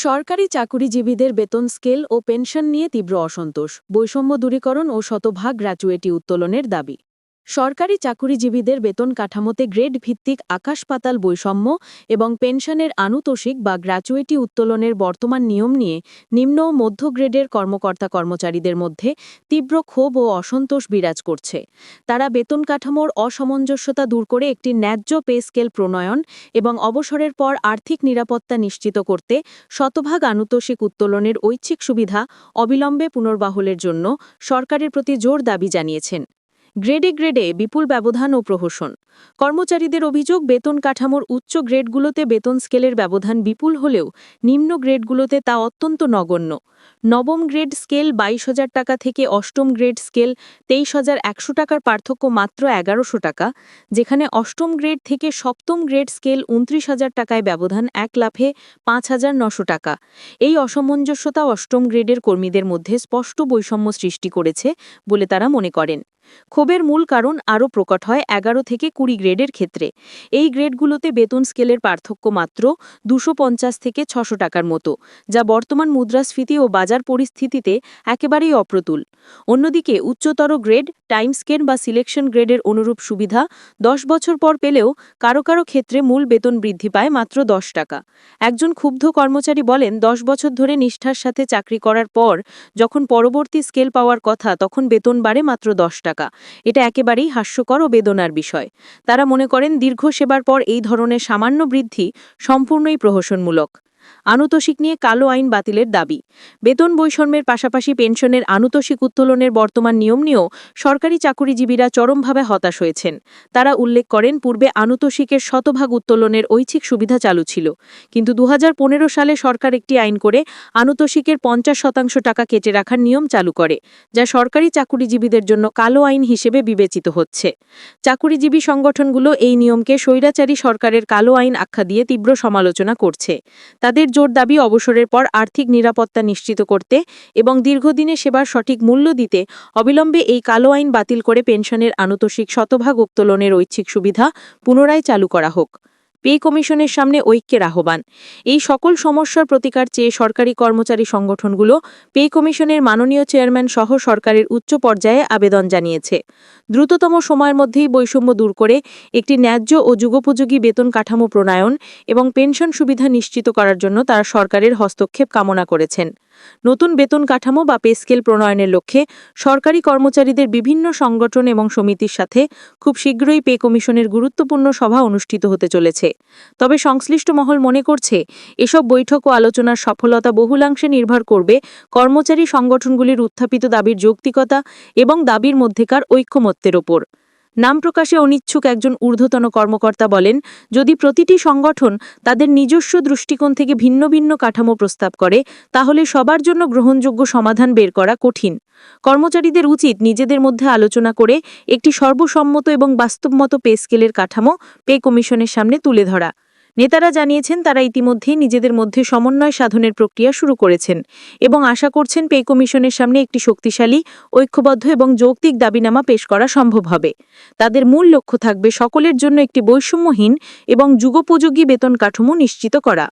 সরকারি চাকুরিজীবীদের বেতন স্কেল ও পেনশন নিয়ে তীব্র অসন্তোষ, বৈষম্য দূরীকরণ ও শতভাগ গ্র্যাচুয়েটি উত্তোলনের দাবি। সরকারি চাকুরিজীবীদের বেতন কাঠামোতে গ্রেড ভিত্তিক আকাশ পাতাল বৈষম্য এবং পেনশনের আনুতোষিক বা গ্র্যাচুয়েটি উত্তোলনের বর্তমান নিয়ম নিয়ে নিম্ন ও মধ্য গ্রেডের কর্মকর্তা কর্মচারীদের মধ্যে তীব্র ক্ষোভ ও অসন্তোষ বিরাজ করছে। তারা বেতন কাঠামোর অসামঞ্জস্যতা দূর করে একটি ন্যায্য পে স্কেল প্রণয়ন এবং অবসরের পর আর্থিক নিরাপত্তা নিশ্চিত করতে শতভাগ আনুতোষিক উত্তোলনের ঐচ্ছিক সুবিধা অবিলম্বে পুনর্বাহলের জন্য সরকারের প্রতি জোর দাবি জানিয়েছেন। গ্রেডে গ্রেডে বিপুল ব্যবধান ও প্রহসন। কর্মচারীদের অভিযোগ, বেতন কাঠামোর উচ্চ গ্রেডগুলোতে বেতন স্কেলের ব্যবধান বিপুল হলেও নিম্ন গ্রেডগুলোতে তা অত্যন্ত নগণ্য। নবম গ্রেড স্কেল বাইশ হাজার টাকা থেকে অষ্টম গ্রেড স্কেল তেইশ হাজার একশো টাকার পার্থক্য মাত্র এগারোশো টাকা, যেখানে অষ্টম গ্রেড থেকে সপ্তম গ্রেড স্কেল উনত্রিশ হাজার টাকায় ব্যবধান এক লাফে পাঁচ হাজার নশো টাকা। এই অসামঞ্জস্যতা অষ্টম গ্রেডের কর্মীদের মধ্যে স্পষ্ট বৈষম্য সৃষ্টি করেছে বলে তারা মনে করেন। ক্ষোভের মূল কারণ আরও প্রকট হয় এগারো থেকে কুড়ি গ্রেডের ক্ষেত্রে। এই গ্রেডগুলোতে বেতন স্কেলের পার্থক্য মাত্র দুশো থেকে ছশো টাকার মতো, যা বর্তমান মুদ্রাস্ফীতি ও বাজার পরিস্থিতিতে একেবারেই অপ্রতুল। অন্যদিকে উচ্চতর গ্রেড, টাইম স্কেল বা সিলেকশন গ্রেডের অনুরূপ সুবিধা দশ বছর পর পেলেও কারও কারও ক্ষেত্রে মূল বেতন বৃদ্ধি পায় মাত্র দশ টাকা। একজন ক্ষুব্ধ কর্মচারী বলেন, দশ বছর ধরে নিষ্ঠার সাথে চাকরি করার পর যখন পরবর্তী স্কেল পাওয়ার কথা, তখন বেতন বাড়ে মাত্র দশ টাকা। এটা একেবারেই হাস্যকর ও বেদনার বিষয়। তারা মনে করেন, দীর্ঘ সেবার পর এই ধরনের সামান্য বৃদ্ধি সম্পূর্ণই প্রহসনমূলক। আনুতোষিক নিয়ে কালো আইন বাতিলের দাবি। বেতন বৈষম্যের পাশাপাশি পেনশনের আনুতোষিক উত্তোলনের বর্তমান নিয়ম নিয়েও সরকারি চাকুরিজীবীরা চরমভাবে হতাশ হয়েছেন। তারা উল্লেখ করেন, পূর্বে আনুতোষিকের শতভাগ উত্তোলনের ঐচ্ছিক সুবিধা চালু ছিল। কিন্তু দু সালে সরকার একটি আইন করে আনুতোষিকের পঞ্চাশ শতাংশ টাকা কেটে রাখার নিয়ম চালু করে, যা সরকারি চাকুরিজীবীদের জন্য কালো আইন হিসেবে বিবেচিত হচ্ছে। চাকুরিজীবী সংগঠনগুলো এই নিয়মকে স্বৈরাচারী সরকারের কালো আইন আখ্যা দিয়ে তীব্র সমালোচনা করছে। তাদের জোর দাবি অবসরের পর আর্থিক নিরাপত্তা নিশ্চিত করতে এবং দীর্ঘদিনে সেবার সঠিক মূল্য দিতে অবিলম্বে এই কালো আইন বাতিল করে পেনশনের আনুতোষিক শতভাগ উত্তোলনের ঐচ্ছিক সুবিধা পুনরায় চালু করা হোক। পে কমিশনের সামনে ঐক্যের আহ্বান। এই সকল সমস্যার প্রতিকার চেয়ে সরকারি কর্মচারী সংগঠনগুলো পে কমিশনের মাননীয় চেয়ারম্যান সহ সরকারের উচ্চ পর্যায়ে আবেদন জানিয়েছে। দ্রুততম সময়ের মধ্যেই বৈষম্য দূর করে একটি ন্যায্য ও যুগোপযোগী বেতন কাঠামো প্রণয়ন এবং পেনশন সুবিধা নিশ্চিত করার জন্য তারা সরকারের হস্তক্ষেপ কামনা করেছেন। নতুন বেতন কাঠামো বা পে স্কেল প্রণয়নের লক্ষ্যে সরকারি কর্মচারীদের বিভিন্ন সংগঠন এবং সমিতির সাথে খুব শীঘ্রই পে কমিশনের গুরুত্বপূর্ণ সভা অনুষ্ঠিত হতে চলেছে। তবে সংশ্লিষ্ট মহল মনে করছে, এসব বৈঠক ও আলোচনার সফলতা বহুলাংশে নির্ভর করবে কর্মচারী সংগঠনগুলির উত্থাপিত দাবির যৌক্তিকতা এবং দাবির মধ্যেকার ঐক্যমত্যের ওপর নাম প্রকাশে অনিচ্ছুক একজন ঊর্ধ্বতন কর্মকর্তা বলেন, যদি প্রতিটি সংগঠন তাদের নিজস্ব দৃষ্টিকোণ থেকে ভিন্ন ভিন্ন কাঠামো প্রস্তাব করে, তাহলে সবার জন্য গ্রহণযোগ্য সমাধান বের করা কঠিন। কর্মচারীদের উচিত নিজেদের মধ্যে আলোচনা করে একটি সর্বসম্মত এবং বাস্তবমত পে স্কেলের কাঠামো পে কমিশনের সামনে তুলে ধরা। নেতারা জানিয়েছেন তারা ইতিমধ্যেই নিজেদের মধ্যে সমন্বয় সাধনের প্রক্রিয়া শুরু করেছেন এবং আশা করছেন পে কমিশনের সামনে একটি শক্তিশালী, ঐক্যবদ্ধ এবং যৌক্তিক দাবিনামা পেশ করা সম্ভব হবে। তাদের মূল লক্ষ্য থাকবে সকলের জন্য একটি বৈষম্যহীন এবং যুগোপযোগী বেতন কাঠামো নিশ্চিত করা।